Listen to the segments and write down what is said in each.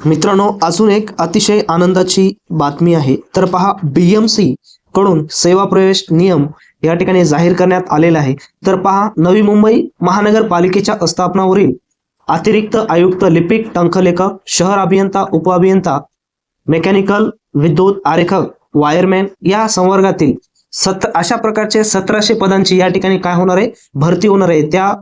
मित्रांनो अजून एक अतिशय आनंदाची बातमी आहे. तर पहा बीएमसी कडून सेवा प्रवेश नियम या ठिकाणी जाहीर करण्यात आलेला आहे. तर पहा नवी मुंबई महानगरपालिकेच्या आस्थापनावरील अतिरिक्त आयुक्त लिपिक टंकलेखक शहर अभियंता उपअभियंता मेकॅनिकल विद्युत आरेखक वायरमॅन या संवर्गातील सत अशा प्रकारचे सतराशे पदांची या ठिकाणी काय होणार आहे? भरती होणार आहे. त्या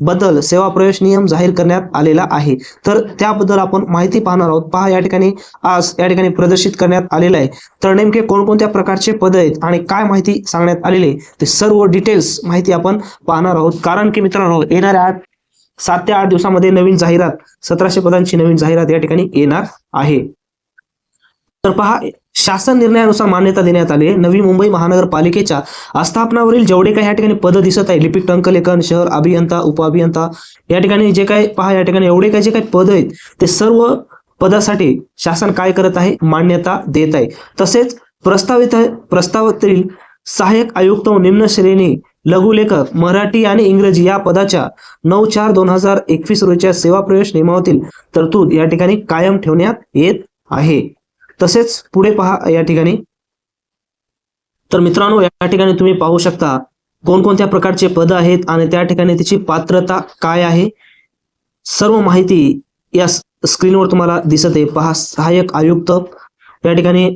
बद्दल सेवा प्रवेश नियम जाहीर करण्यात आलेला आहे. तर त्याबद्दल आपण माहिती पाहणार आहोत. पहा या ठिकाणी आज या ठिकाणी प्रदर्शित करण्यात आलेलं आहे. तर नेमके कोणकोणत्या प्रकारचे पद आहेत आणि काय माहिती सांगण्यात आलेली आहे ते सर्व डिटेल्स माहिती आपण पाहणार आहोत. कारण की मित्रांनो येणाऱ्या आठ सात ते आठ दिवसामध्ये नवीन जाहिरात सतराशे पदांची नवीन जाहिरात या ठिकाणी येणार आहे. तर पहा शासन निर्णयानुसार मान्यता देण्यात आली आहे. नवी मुंबई महानगरपालिकेच्या आस्थापनावरील जेवढे काही या ठिकाणी पद दिसत आहे लिपिक टंकलेखन शहर अभियंता उपअभियंता या ठिकाणी जे काही पहा या ठिकाणी एवढे काही जे काही पद आहेत ते सर्व पदासाठी शासन काय करत आहे? मान्यता देत आहे. तसेच प्रस्तावित प्रस्तावातील सहाय्यक आयुक्त व निम्न श्रेणी लघुलेखक मराठी आणि इंग्रजी या पदाच्या नऊ चार दोन हजार एकवीस रोजीच्या सेवा प्रवेश नियमावरील तरतूद या ठिकाणी कायम ठेवण्यात येत आहे. तसेच पुढे पहा या ठिकाणी. तर मित्रांनो या ठिकाणी तुम्ही पाहू शकता कोणकोणत्या प्रकारचे पद आहेत आणि त्या ठिकाणी त्याची पात्रता काय आहे. सर्व माहिती या स्क्रीनवर तुम्हाला दिसत. आहे पहा सहाय्यक आयुक्त या ठिकाणी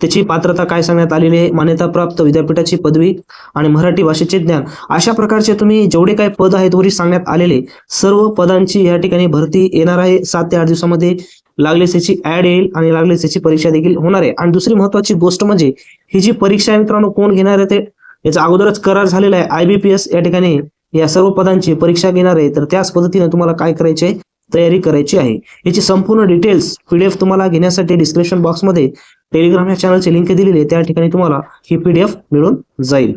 त्याची पात्रता काय सांगण्यात आलेली आहे. मान्यताप्राप्त विद्यापीठाची पदवी आणि मराठी भाषेचे ज्ञान. अशा प्रकारचे तुम्ही जेवढे काही पद आहेत वरील सांगण्यात आलेले सर्व पदांची या ठिकाणी भरती येणार आहे. सात ते आठ दिवसामध्ये लागलीच याची ऍड येईल आणि लागलीच याची परीक्षा देखील होणार आहे. आणि दुसरी महत्वाची गोष्ट म्हणजे ही जी परीक्षा आहे मित्रांनो कोण घेणार आहे ते? याचा अगोदरच करार झालेला आहे. आयबीपीएस या ठिकाणी या सर्व पदांची परीक्षा घेणार आहे. तर त्याच पद्धतीने तुम्हाला काय करायचे तयारी करायची आहे. याची संपूर्ण डिटेल्स पीडीएफ तुम्हाला घेण्यासाठी डिस्क्रिप्शन बॉक्समध्ये टेलिग्राम या चॅनलची लिंक दिलेली आहे त्या ठिकाणी तुम्हाला ही पीडीएफ मिळून जाईल.